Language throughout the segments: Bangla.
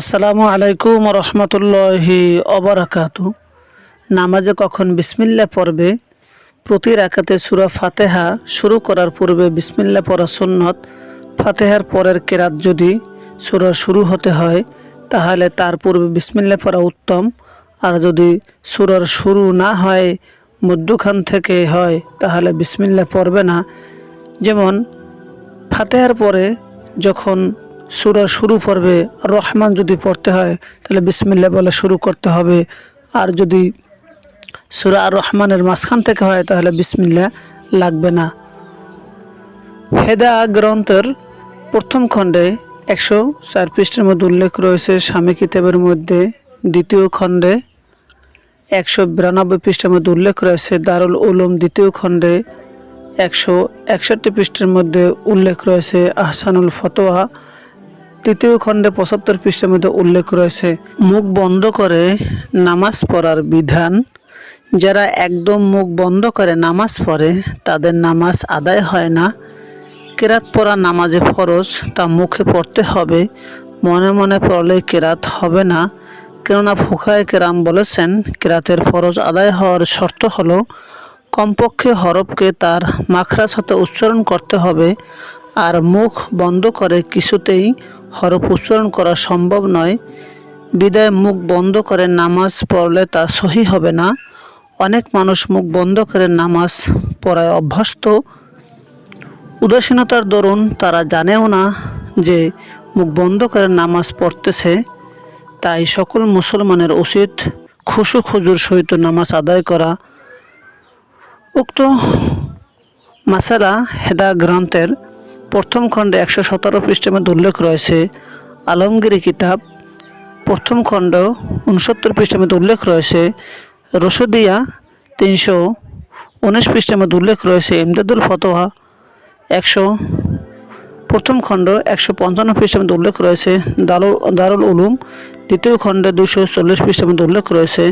আসসালামু আলাইকুম রহমতুল্লাহি অবরাকাতু নামাজে কখন বিসমিল্লা পড়বে? প্রতি রাকাতে সুরা ফাতেহা শুরু করার পূর্বে বিসমিল্লা পড়া সুন্নত। ফাতেহার পরের কেরাত যদি সুরা শুরু হতে হয়, তাহলে তার পূর্বে বিসমিল্লা পড়া উত্তম। আর যদি সুরার শুরু না হয়, মধ্যখান থেকে হয়, তাহলে বিসমিল্লা পড়বে না। যেমন ফাতেহার পরে যখন সুরা শুরু আর রহমান যদি পড়তে হয়, তাহলে বিসমিল্লা বলে শুরু করতে হবে। আর যদি সুরা আর রহমানের মাঝখান থেকে হয়, তাহলে বিসমিল্লা লাগবে না। হেদা গ্রন্থের প্রথম খণ্ডে একশো চার পৃষ্ঠের মধ্যে উল্লেখ রয়েছে, স্বামী কিতাবের মধ্যে দ্বিতীয় খণ্ডে একশো বিরানব্বই পৃষ্ঠের মধ্যে উল্লেখ রয়েছে, দারুল উলুম দ্বিতীয় খণ্ডে একশো একষট্টি পৃষ্ঠের মধ্যে উল্লেখ রয়েছে, আহসানুল ফতোয়া তৃতীয় খণ্ডে পঁচাত্তর পৃষ্ঠের মধ্যে উল্লেখ রয়েছে, মুখ বন্ধ করে নামাজ পড়ার বিধান। যারা একদম মুখ বন্ধ করে নামাজ পড়ে, তাদের নামাজ আদায় হয় না। কেরাত পড়া নামাজে ফরজ, তা মুখে পড়তে হবে। মনে মনে পড়লে কেরাত হবে না। কেননা ফুখায় কেরাম বলেছেন, কেরাতের ফরজ আদায় হওয়ার শর্ত হলো, কমপক্ষে হরফকে তার মাখরাজ হতে উচ্চারণ করতে হবে। আর মুখ বন্ধ করে কিছুতেই হরফ উচ্চারণ করা সম্ভব নয়। বিদায় মুখ বন্ধ করে নামাজ পড়লে তা সহি হবে না। অনেক মানুষ মুখ বন্ধ করে নামাজ পড়ায় অভ্যস্ত। উদাসীনতার দরুন তারা জানেও না যে মুখ বন্ধ করে নামাজ পড়তেছে। তাই সকল মুসলমানের উচিত খুশু খুজুর সহিত নামাজ আদায় করা। উক্ত মাসালা হেদা গ্রন্থের প্রথম খণ্ডে একশো সতেরো পৃষ্ঠের মধ্যে উল্লেখ রয়েছে। আলমগিরি কিতাব প্রথম খণ্ড উনসত্তর পৃষ্ঠের উল্লেখ রয়েছে। রসদিয়া তিনশো উনিশ পৃষ্ঠের উল্লেখ রয়েছে। ইমদাদুল ফতোয়া একশো প্রথম খণ্ড একশো পঞ্চান্ন পৃষ্ঠের উল্লেখ রয়েছে। দারুল দারুল উলুম দ্বিতীয় খণ্ডে দুশো চল্লিশ পৃষ্ঠের মধ্যে উল্লেখ রয়েছে।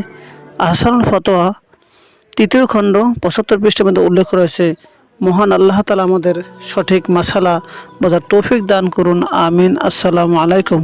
আহসানুল ফতোয়া তৃতীয় খণ্ড পঁচাত্তর পৃষ্ঠের মধ্যে উল্লেখ রয়েছে। মহান আল্লাহ তালা আমাদের সঠিক মাসালা বোঝার তৌফিক দান করুন। আমিন। আসসালামু আলাইকুম।